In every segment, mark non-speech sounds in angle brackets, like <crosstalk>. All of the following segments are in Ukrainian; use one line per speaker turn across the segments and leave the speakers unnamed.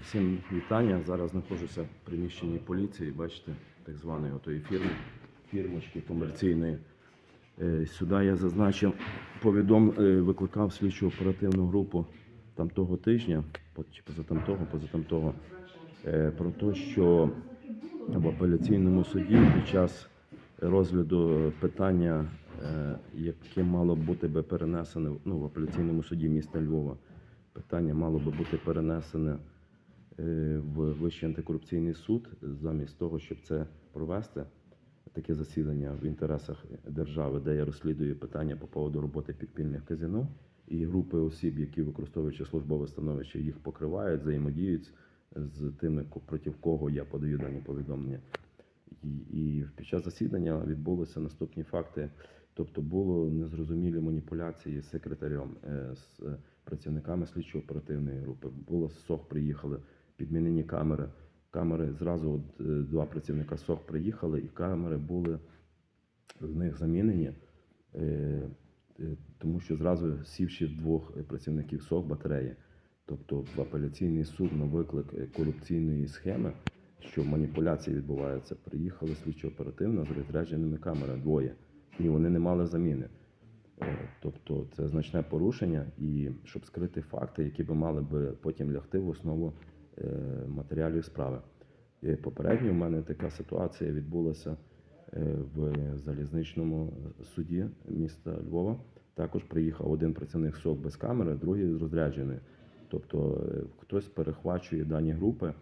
Всім вітання. Зараз знаходжуся в приміщенні поліції. Бачите, так званої отої фірми, фірмочки комерційної. Е, Сюди я зазначив, повідом, е, викликав слідчу оперативну групу там того тижня, чи позатамтого, позатамтого, е, про те, що в апеляційному суді під час розгляду питання, яке мало бути би перенесене ну, в апеляційному суді міста Львова, питання мало би бути перенесене в Вищий антикорупційний суд замість того, щоб це провести. Таке засідання в інтересах держави, де я розслідую питання по поводу роботи підпільних казино і групи осіб, які використовуючи службове становище, їх покривають, взаємодіють з тими, проти кого я подаю дані повідомлення. І, і під час засідання відбулися наступні факти. Тобто було незрозумілі маніпуляції з секретарем, е, з е, працівниками слідчо-оперативної групи. Було СОХ приїхали, підмінені камери. Камери зразу от, е, два працівника СОХ приїхали, і камери були в них замінені, е, е, тому що зразу сівши двох працівників СОХ батареї. Тобто в апеляційний суд на виклик корупційної схеми, що маніпуляції відбуваються, приїхали слідчо оперативно з відрядженими камерами двоє, і вони не мали заміни. Тобто це значне порушення, і щоб скрити факти, які би мали би потім лягти в основу матеріалів справи. І попередньо в мене така ситуація відбулася е, в залізничному суді міста Львова. Також приїхав один працівник СОК без камери, другий з розрядженою. Тобто е, хтось перехвачує дані групи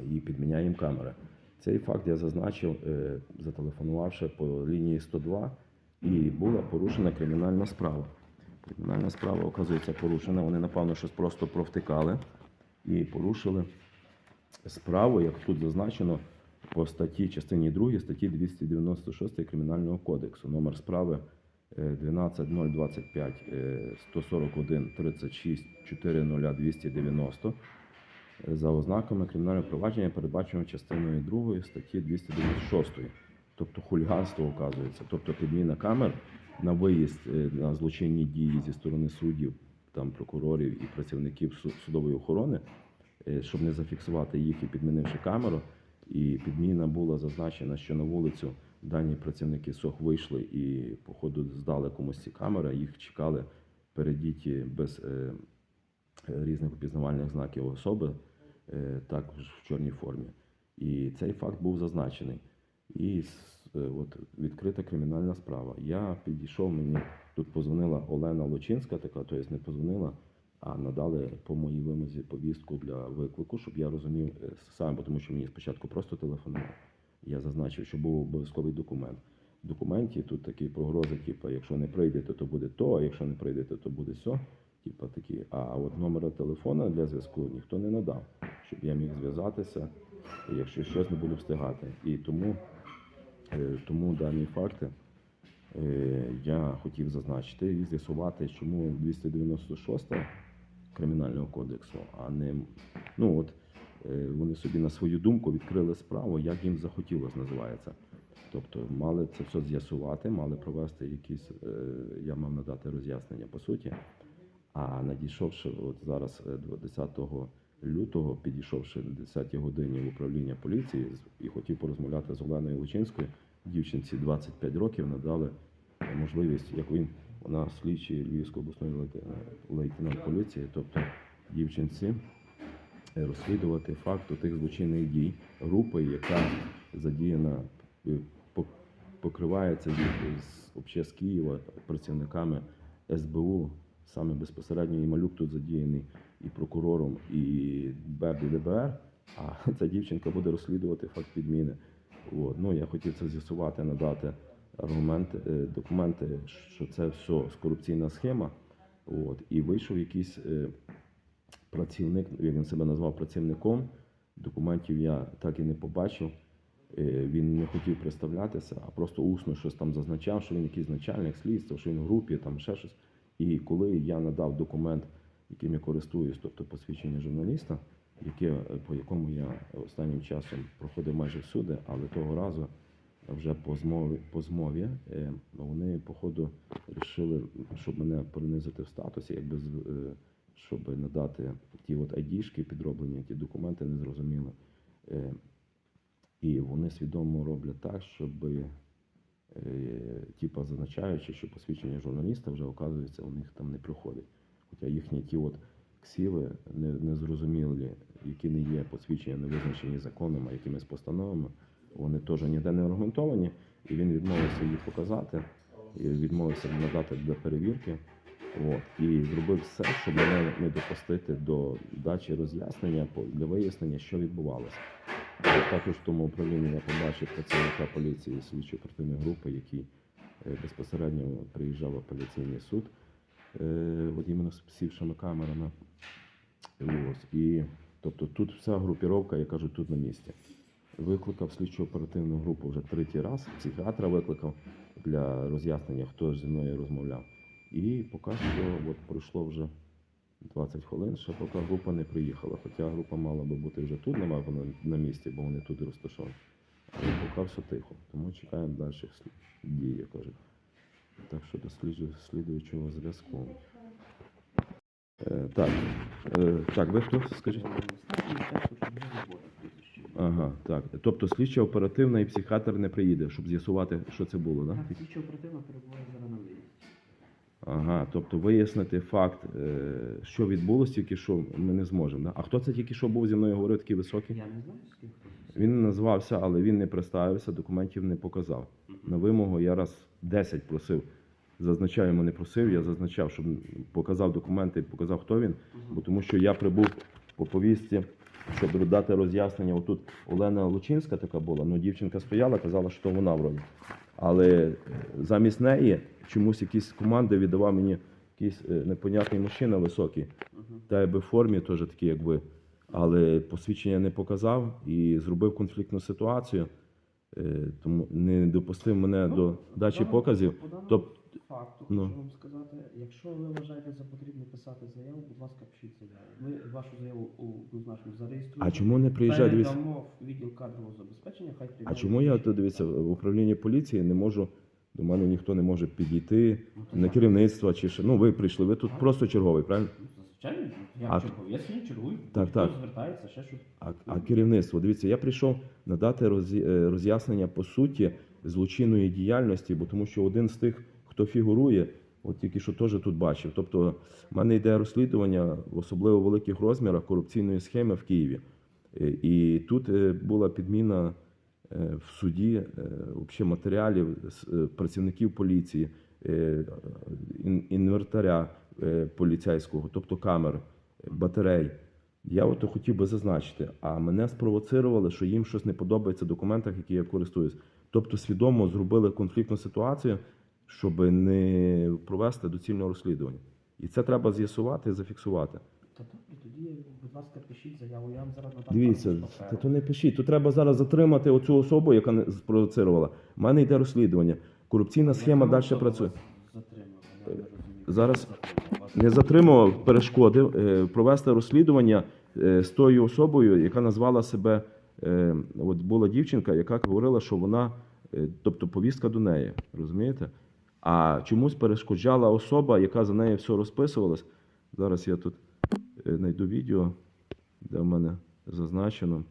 і підміняє їм камери. Цей факт я зазначив, е, зателефонувавши по лінії 102, і була порушена кримінальна справа. Кримінальна справа, оказується, порушена. Вони, напевно, щось просто провтикали і порушили справу, як тут зазначено, по статті частині 2 статті 296 Кримінального кодексу. Номер справи е, 12025 е, 141 36 40290 за ознаками кримінального провадження, передбаченого частиною 2 статті 296. Тобто хуліганство оказується, тобто підміна камер на виїзд е, на злочинні дії зі сторони суддів, там прокурорів і працівників судової охорони, е, щоб не зафіксувати їх і підмінивши камеру. І підміна була зазначена, що на вулицю дані працівники СОХ вийшли і, походу, здали комусь ці камери, їх чекали передіті без е, різних опізнавальних знаків особи, е, також в чорній формі. І цей факт був зазначений. І от відкрита кримінальна справа. Я підійшов, мені тут позвонила Олена Лочинська, така, тобто не позвонила, а надали по моїй вимозі повістку для виклику, щоб я розумів е, сам, бо тому що мені спочатку просто телефонували. Я зазначив, що був обов'язковий документ. В документі тут такі погрози, типу, якщо не прийдете, то буде то, а якщо не прийдете, то буде сьо. Типа такі. А от номера телефона для зв'язку ніхто не надав, щоб я міг зв'язатися, якщо щось не буду встигати. І тому, е, тому дані факти е, я хотів зазначити і з'ясувати, чому 296 кримінального кодексу, а не ну от е, вони собі на свою думку відкрили справу, як їм захотілося, називається. Тобто мали це все з'ясувати, мали провести якісь, е, я мав надати роз'яснення по суті. А надійшовши от зараз е, 20 лютого, підійшовши на 10 годині в управління поліції і хотів порозмовляти з Оленою Лучинською, дівчинці 25 років надали можливість, як він, вона слідчий Львівської обласної лейте- лейтенант поліції, тобто дівчинці е, розслідувати факт тих злочинних дій групи, яка задіяна е, покривається з обще з Києва працівниками СБУ, саме безпосередньо і малюк тут задіяний і прокурором, і БЕБ, і ДБР. А <laughs> ця дівчинка буде розслідувати факт підміни. От. Ну, я хотів це з'ясувати, надати аргументи, е, документи, що це все корупційна схема. От. І вийшов якийсь е, працівник, як він себе назвав працівником. Документів я так і не побачив. Е, Він не хотів представлятися, а просто усно щось там зазначав, що він якийсь начальник слідства, що він в групі, там ще щось. І коли я надав документ, яким я користуюсь, тобто посвідчення журналіста, яке, по якому я останнім часом проходив майже всюди, але того разу вже по змові, по змові е, вони, походу, вирішили, щоб мене принизити в статусі, якби е, щоб надати ті от айдішки підроблені, ті документи незрозуміли. Е, І вони свідомо роблять так, щоб типа зазначаючи, що посвідчення журналіста вже оказується у них там не проходить. Хоча їхні ті от ксіви незрозумілі, які не є посвідчення, не визначені законом, а якимись постановами, вони теж ніде не аргументовані, і він відмовився їх показати, і відмовився надати для перевірки. От, і зробив все, щоб мене не допустити до дачі роз'яснення для вияснення, що відбувалося. Також в тому управлінні я побачив працівника поліції слідчої оперативної групи, який е, безпосередньо приїжджав в апеляційний суд, от іменно з сівшими камерами. Ось. І, тобто тут вся групіровка, я кажу, тут на місці. Викликав слідчу оперативну групу вже третій раз, психіатра викликав для роз'яснення, хто ж зі мною розмовляв. І поки що от пройшло вже 20 хвилин, ще поки група не приїхала. Хоча група мала би бути вже тут, немає вона на місці, бо вони тут і розташовані. Але поки все тихо. Тому чекаємо далі дій, як кажуть. Так що до слідуючого зв'язку. Е, так, е, так, ви хто? Скажіть? Ага, так. Тобто слідча оперативна і психіатр не приїде, щоб з'ясувати, що це було, так?
Так, слідчо оперативно перебуває зараз на виїзді.
Ага, тобто вияснити факт, е, що відбулося, тільки що ми не зможемо. Да? А хто це тільки що був зі мною говорив, такий високий?
Я не знаю, з ким хто.
Він назвався, але він не представився, документів не показав. На вимогу я раз 10 просив. Зазначаю, йому не просив, я зазначав, щоб показав документи, показав, хто він, бо тому що я прибув по повістці, щоб дати роз'яснення. Отут Олена Лучинська така була, ну дівчинка стояла, казала, що вона вроді. Але е, замість неї чомусь якісь команди віддавав мені якийсь е, непонятний мужчина високий, та якби в формі теж такий, як ви. Але посвідчення не показав і зробив конфліктну ситуацію, е, тому не допустив мене
Ну,
до дачі
даному-
показів.
По даному
Тоб-
факту
ну.
хочу вам сказати, якщо ви вважаєте за потрібне писати заяву, будь ласка, пишіть заяву. Ми вашу заяву однозначно зареєструємо.
А чому не приїжджає? Дивіться,
Передамо в відділ кадрового забезпечення, хай
а
приймають
чому я то дивіться в управлінні поліції не можу? До мене ніхто не може підійти
Ну,
на
так.
керівництво чи ще. Ну, ви прийшли, ви тут просто черговий, правильно?
Звичайно, я
А-
черговий, я свій чергую.
Так, так.
звертається, ще щось.
А, а керівництво, дивіться, я прийшов надати е, роз'яснення по суті злочинної діяльності, бо тому що один з тих, хто фігурує, от тільки що теж тут бачив. Тобто, в мене йде розслідування в особливо великих розмірах корупційної схеми в Києві. Е, І тут е, була підміна в суді вообще матеріалів працівників поліції, інвертаря поліцейського, тобто камер, е, батарей. Я от хотів би зазначити, а мене спровоцирували, що їм щось не подобається в документах, які я користуюсь. Тобто свідомо зробили конфліктну ситуацію, щоб не провести доцільного розслідування. І це треба з'ясувати і зафіксувати.
Та добре, тоді, будь ласка, пишіть заяву, я вам зараз надам.
Дивіться, та
паперу.
то не пишіть. То треба зараз затримати оцю особу, яка не спровоцирувала. У мене йде розслідування. Корупційна схема далі працює.
вас затримали? Я не розумію.
Зараз Не затримував, перешкодив е, провести розслідування е, з тою особою, яка назвала себе. е, От була дівчинка, яка говорила, що вона, тобто повістка до неї, розумієте? А чомусь перешкоджала особа, яка за нею все розписувалась. Зараз я тут знайду відео, де в мене зазначено.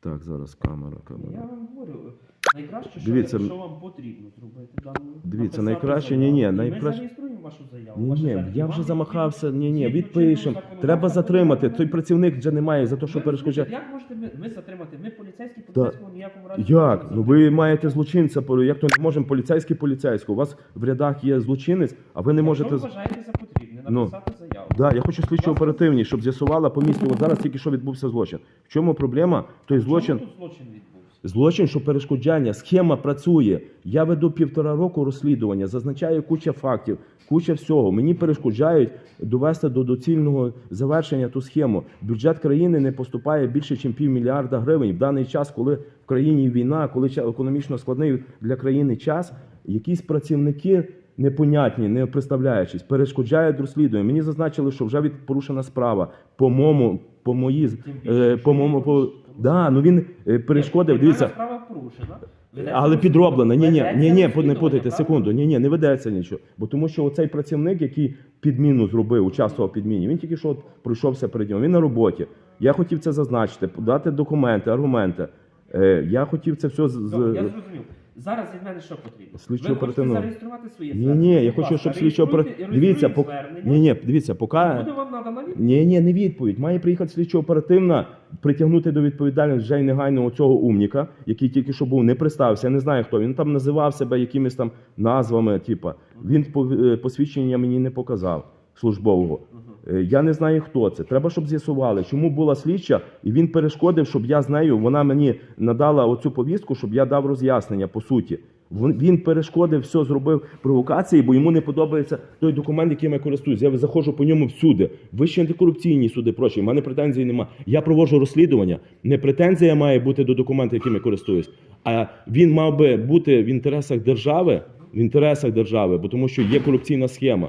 Так, зараз камера, камера.
Я вам говорю, найкраще, що,
Дивіться,
якщо вам потрібно зробити дану
Дивіться,
написати
найкраще-
заяву,
ні-ні,
і
найкраще-
зареєструємо вашу заяву.
Ні, ні, я вже
відповідно
замахався. Ні, ні, відпишемо.
законодавства
Треба затримати. Той працівник вже немає за те, що
Ви
перешкоджає.
Як можете ми, ми затримати? Ми поліцейські, поліцейського ніякому разі.
Як? Ну ви маєте злочинця, по- як то не можемо поліцейський поліцейського. У вас в рядах є злочинець, а ви не можете.
Якщо
з-
ви вважаєте за потрібне
Ну.
написати заяву.
Да, я хочу слідчо оперативні, щоб з'ясувала по місту. От зараз тільки що відбувся злочин. В чому проблема? Той
В чому
злочин.
тут злочин відбувся?
Злочин, що перешкоджання, схема працює. Я веду півтора року розслідування, зазначаю куча фактів, куча всього. Мені перешкоджають довести до доцільного завершення ту схему. Бюджет країни не поступає більше, ніж півмільярда гривень. В даний час, коли в країні війна, коли економічно складний для країни час, якісь працівники. Непонятні, не представляючись, перешкоджають розслідування. Мені зазначили, що вже від порушена справа по моєму, по моїй, е, по моєму, по. Да, ну він е, перешкодив.
Ні,
Дивіться,
справа порушена. Ведеться
але підроблена. Ні, ні,
ведеться
ні, ні, не
розслідування,
путайте секунду. Ні, ні, не ведеться нічого. Бо тому що оцей працівник, який підміну зробив, участвував в підміні. Він тільки що от пройшовся перед ним. Він на роботі. Я хотів це зазначити, подати документи, аргументи. Е, я хотів це все з. з-
я зрозумів. Зараз від мене що потрібно?
Слідчо
Ви
оперативно.
хочете зареєструвати своє
Ні,
звернення?
ні, я
Будь
хочу,
ласка,
щоб слідчо
реєструйте-
опера- Дивіться,
реєструйте звернення.
ні, ні, дивіться, поки.
Буде вам надана відповідь.
Ні, ні, не відповідь. Має приїхати слідчо оперативна, притягнути до відповідальності вже й негайно цього умніка, який тільки що був, не представився. Я не знаю хто. Він там називав себе якимись там назвами. Типа він по- е, посвідчення мені не показав службового. Е, Я не знаю, хто це. Треба, щоб з'ясували, чому була слідча, і він перешкодив, щоб я з нею. Вона мені надала оцю повістку, щоб я дав роз'яснення по суті. Вон- Він перешкодив, все зробив провокації, бо йому не подобається той документ, яким я користуюсь. Я заходжу по ньому всюди. Вищі антикорупційні суди, прочі. У мене претензій немає. Я проводжу розслідування. Не претензія має бути до документу, яким я користуюсь, а він мав би бути в інтересах держави, в інтересах держави, бо тому що є корупційна схема.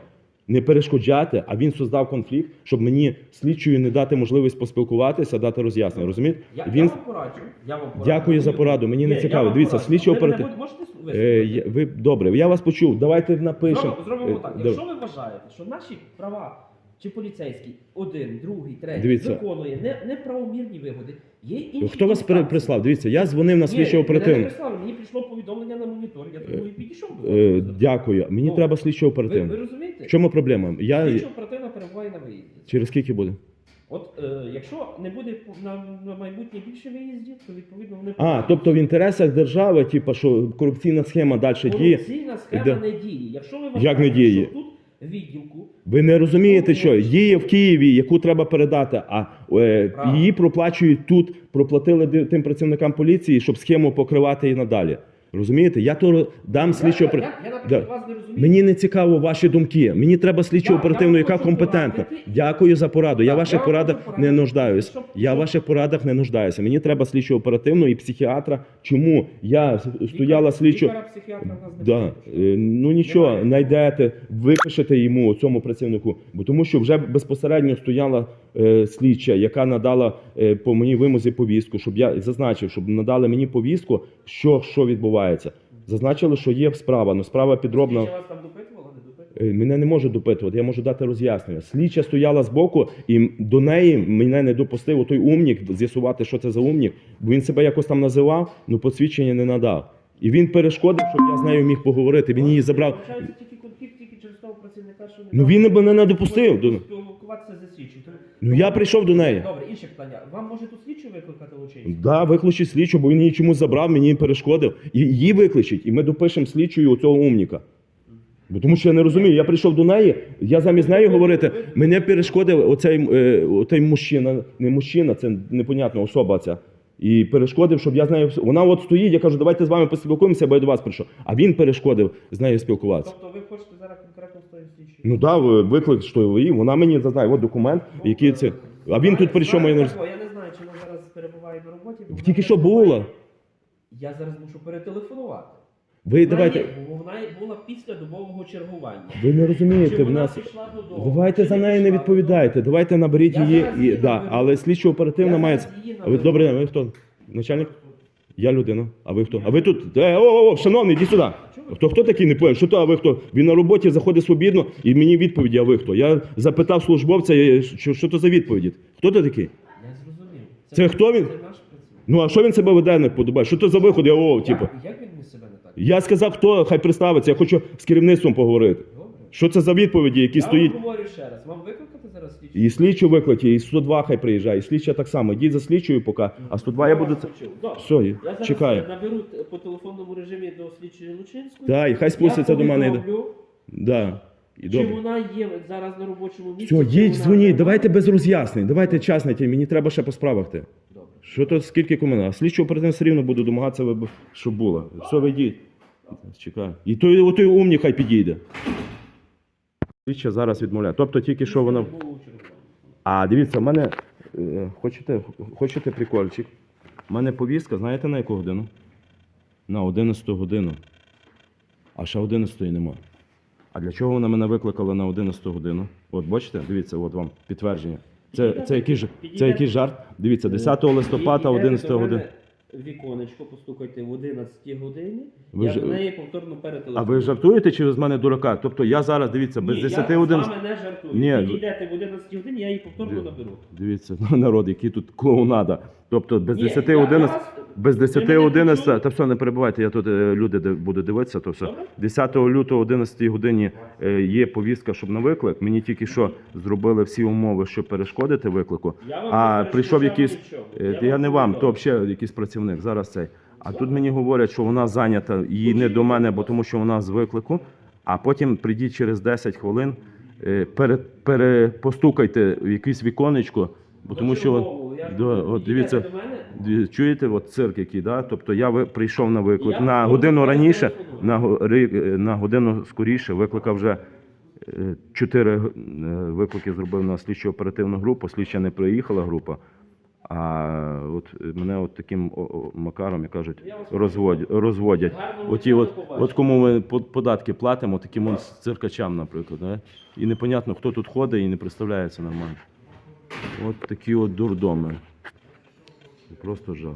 Не перешкоджати, а він создав конфлікт, щоб мені слідчою не дати можливість поспілкуватися, дати роз'яснення. Розумієте?
Я,
Він
я вам пораджу. Я вам пораджу.
Дякую за пораду, мені не
Ні,
цікаво.
вам
Дивіться,
пораджу.
слідчо
Ви мене
оператив-
можете слухати?
Е, я- ви добре, я вас почув. Давайте напишемо.
Зробимо, зробимо
Е,
так.
да-
Якщо ви вважаєте, що наші права чи поліцейський, один, другий, третій,
Дивіться.
виконує не, неправомірні вигоди, є інші
Хто вас при- прислав? Дивіться, я дзвонив на
Ні,
слідчо
мене не
оперативно.
прислали, мені прийшло повідомлення на монітор, я тому і підійшов. до
Е,
вас.
дякую. Мені
Ну,
треба слідчо
Ви, ви розумієте?
В чому проблема? Я
Слідчо оперативна перебуває на виїзді.
через скільки буде?
От е, якщо не буде на, на майбутнє більше виїздів, то відповідно вони
А, тобто в інтересах держави, типу, що корупційна схема далі діє.
корупційна схема
Де?
не діє. Якщо ви
Як
вважаєте,
не діє?
що тут відділку
Ви не розумієте, що діє в Києві, яку треба передати, а е,
Правильно.
її проплачують тут, проплатили тим працівникам поліції, щоб схему покривати і надалі. Розумієте? Я то дам слідчо
я, я, я, наприклад,
Да.
вас не розумію.
Мені не цікаво ваші думки. Мені треба слідчо оперативно, яка компетентна. Дякую за пораду. Я ваших порадах не нуждаюсь. Я в ваших порадах не нуждаюся. Мені треба слідчо оперативно і психіатра. Чому я стояла слідчо? Да. Е, Ну нічого, знайдете, випишете йому цьому працівнику, бо тому що вже безпосередньо стояла е, слідча, яка надала е, по моїй вимозі повістку, щоб я зазначив, щоб надали мені повістку, що, що відбувається. Зазначили, що є справа, але справа підробна.
Вас там допитувала, не допитувала?
Е, Мене не може допитувати, я можу дати роз'яснення. Слідча стояла збоку, і до неї мене не допустив той умнік з'ясувати, що це за умнік. Бо він себе якось там називав, але посвідчення не надав. І він перешкодив, щоб я з нею міг поговорити. Він її забрав.
Виходить, тільки працівника, що
Ну він мене не допустив. до-
спілкуватися за слідчим. Тому-
Ну я прийшов до неї.
Добре, інше питання. Вам може тут слідчу викликати Лучинську?
Да, викличіть слідчу, бо він її чомусь забрав, мені перешкодив. І її викличіть, і ми допишемо слідчою цього умніка. Бо тому що я не розумію, я прийшов до неї, я замість неї говорити, мене перешкодив оцей, е, оцей мужчина, не мужчина, це непонятна особа ця. І перешкодив, щоб я з нею. Вона от стоїть, я кажу, давайте з вами поспілкуємося, бо я до вас прийшов. А він перешкодив з нею спілкуватися.
Тобто ви хочете зараз
Ну да, ви- виклик, що її, вона мені зазнає, от документ, який це. А він тут при чому я не роз-
Я не знаю, чи вона зараз перебуває на роботі. бо
Тільки
вона
що
перебуває-
була.
Я зараз мушу перетелефонувати.
Ви
Вона
давайте.
є, бо вона була після добового чергування.
Ви не розумієте,
Чи
в
вона
нас.
пішла додому?
Давайте
чи
за неї не
пішла
відповідайте. Давайте наберіть
Я
її.
зараз
І,
її
да,
наберу.
але слідчо оперативно
Я
має.
зараз її
А ви
наберу.
добре, ви хто? Начальник? Я людина. А ви хто? А ви тут? Е, о, о, о, шановний, іди сюди. Хто хто такий не поняв? Що то, а ви хто? Він на роботі заходить свобідно і мені відповіді, а ви хто? Я запитав службовця, я- що, що то за відповіді? Хто ти такий?
Я зрозумів.
Це хто він?
Це наш працівник.
Ну а що він себе веде не подобає? Що то за виход? Я о, типу.
Як, як він себе не так?
Я сказав, хто хай представиться, я хочу з керівництвом поговорити. Що це за відповіді, які
Я
стоїть?
вам говорю ще раз. Вам викликати зараз слідчу?
І слідчу виклаті, і 102 хай приїжджає, і слідча так само. Йдіть за слідчою поки, а 102 я буду. Все,
Я зараз
чекаю.
наберу по телефонному режимі до слідчої Лучинської.
Да, і хай спуститься до мене.
повідомлю,
Да. І
Чи
добре.
вона є зараз на робочому місці?
Все,
чи
їдь,
вона
дзвоніть, давайте без роз'яснень, давайте часники, мені треба ще по справах ти.
Добре.
Що то скільки комена? А слідчого оперативно все рівно буду домагатися, щоб було. Все, ви йдіть. Чекаю. І той, отой умник хай підійде. Слідча зараз відмовляє. Тобто тільки що вона. А дивіться, в мене е, хочете, хочете прикольчик? У мене повістка, знаєте на яку годину? На 11 годину. А ще 11 нема. А для чого вона мене викликала на 11 годину? От бачите, дивіться, от вам підтвердження. Це, це, який, це який жарт? Дивіться, 10 листопада, 11
до мене,
година.
Віконечко, постукайте в 11 годині,
Ви
я
ж-
до неї повторно
А
перетелефоную.
ви жартуєте чи ви з мене дурака? Тобто я зараз, дивіться, без
Ні,
10
я з вами не жартую.
Ні, ви-
йдете в 11 годині, я її повторно
Ді-
наберу.
Дивіться, ну, <laughs> народ, який тут клоунада. Тобто без
Ні,
10
я- я
11,
вас-
без 10
мене
11, та все, не перебувайте, я тут е, люди де буду дивитися, то все. 10 лютого 11 годині е, є повістка, щоб на виклик. Мені тільки що зробили всі умови, щоб перешкодити виклику.
Я вам
А
не
прийшов
перешкоджав
якийсь,
нічого.
е,
Я
я
вам
не вам, то взагалі якийсь працівник, зараз цей. А тут мені говорять, що вона зайнята, її не до мене, бо тому що вона з виклику. А потім прийдіть через 10 хвилин, е, пере, перепостукайте в якесь віконечко, бо тому що
я ж
да,
кажу,
от дивіться,
до мене,
Ді- Чуєте, от цирк який, да? Тобто я ви- прийшов на виклик
Я
на годину раніше, на, го- ри- е, на годину скоріше викликав вже е, чотири е, виклики зробив на слідчо оперативну групу. Слідча не приїхала група. А от е, мене от таким о- о, макаром, як кажуть,
Я вас
розводять. розводять.
Гарного
Оті
дня,
от,
до побачення.
от кому ми по- податки платимо, таким от циркачам, наприклад. Да? І непонятно, хто тут ходить і не представляється нормально. От такі от дурдоми. Просто жах.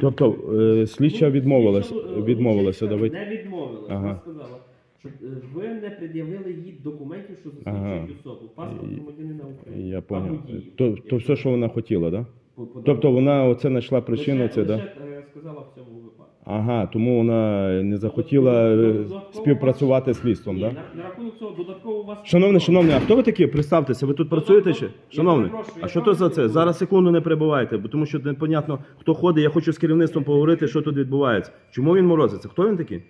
Тобто е, слідча
Ну,
відмовилася,
е,
відмовилася
слідча
давати.
Не відмовилася.
Ага.
Вона сказала, що е, ви не пред'явили їй документів, що
Ага.
засвідчують особу. Паспорт громадянина України.
Я
або
поняв.
дії.
То, то все, що вона хотіла, да?
По- по-
Тобто вона оце знайшла причину,
лише,
це, да?
лише, е, сказала в цьому.
Ага, тому вона не захотіла е,
Додатково
співпрацювати з слідством,
Ні,
да?
на, на рахунок цього додатково у вас...
Шановний, шановний, а хто ви такі? Представтеся, ви тут працюєте чи?
Я
Шановний, а що то за це? Зараз секунду не перебувайте, бо тому що непонятно, хто ходить. Я хочу з керівництвом поговорити, що тут відбувається. Чому він морозиться? Хто він такий?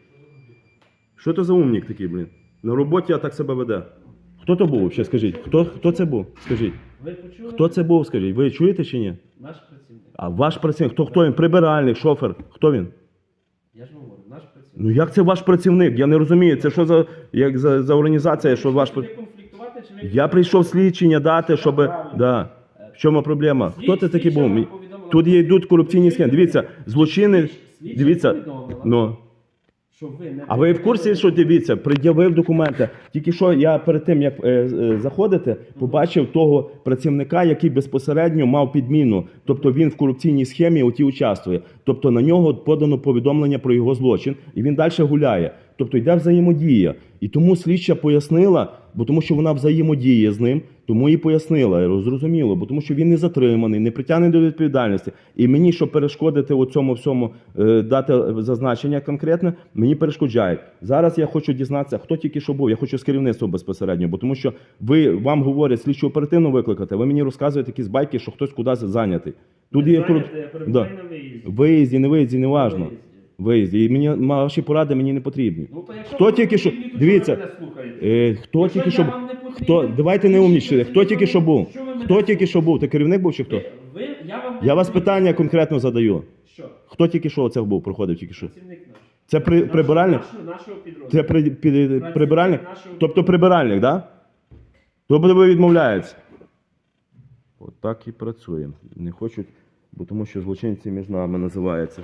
Що то за умник такий, блін? На роботі а так себе веде. Хто то був? Ще скажіть. Хто, хто це був? Скажіть.
Ви почули?
Хто це був? Скажіть. Ви чуєте чи ні?
Наш працівник.
А ваш працівник, хто, хто він? Прибиральник, шофер. Хто він?
Я ж говорю, наш працівник.
Ну як це ваш працівник? Я не розумію. Це що за, як за, за організація, що ваш працівник?
конфліктувати чи ви...
Я прийшов слідчення дати, щоб. Да. В чому проблема? Хто ти такий був? Тут є йдуть корупційні схеми. Дивіться, злочини.
Слідча
Дивіться.
повідомила,
Ну.
Що ви не
А ви в курсі, що дивіться, пред'явив документи. Тільки що я перед тим, як е, е, заходити, побачив того працівника, який безпосередньо мав підміну. Тобто він в корупційній схемі оті участвує. Тобто на нього подано повідомлення про його злочин, і він далі гуляє. Тобто йде взаємодія. І тому слідча пояснила, бо тому що вона взаємодіє з ним, тому і пояснила, зрозуміло, бо тому що він не затриманий, не притягнений до відповідальності. І мені, щоб перешкодити у цьому всьому, е, дати зазначення конкретне, мені перешкоджають. Зараз я хочу дізнатися, хто тільки що був. Я хочу з керівництвом безпосередньо, бо тому що ви вам говорять слідчу оперативно викликати. Ви мені розказуєте якісь байки, що хтось кудись зайнятий. Тут є кору... Да.
на виїзді.
виїзді, не виїзді, не важно.
Виїзді.
І мені ваші поради мені не потрібні.
Ну, то
Хто тільки що- дивіться? Е, хто
Якщо
тільки
я
що
вам не потрібен,
хто давайте не
то.
Хто тільки що був? Хто тільки що був? Ти керівник був чи хто?
Ви, я, вам
Я вас питання конкретно задаю.
Що?
Хто тільки що це був, проходив тільки що?
Працівник наш.
Це при, прибиральник?
Нашого, нашого підрозділу.
Це при, під,
Працівник
прибиральник?
нашого-
Тобто прибиральник, так? Да? Тобто ви відмовляєтесь. От так і працюємо. Не хочуть, бо тому що злочинці між нами називаються.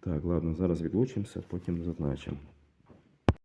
Так, ладно, зараз відлучимося, потім зазначимо.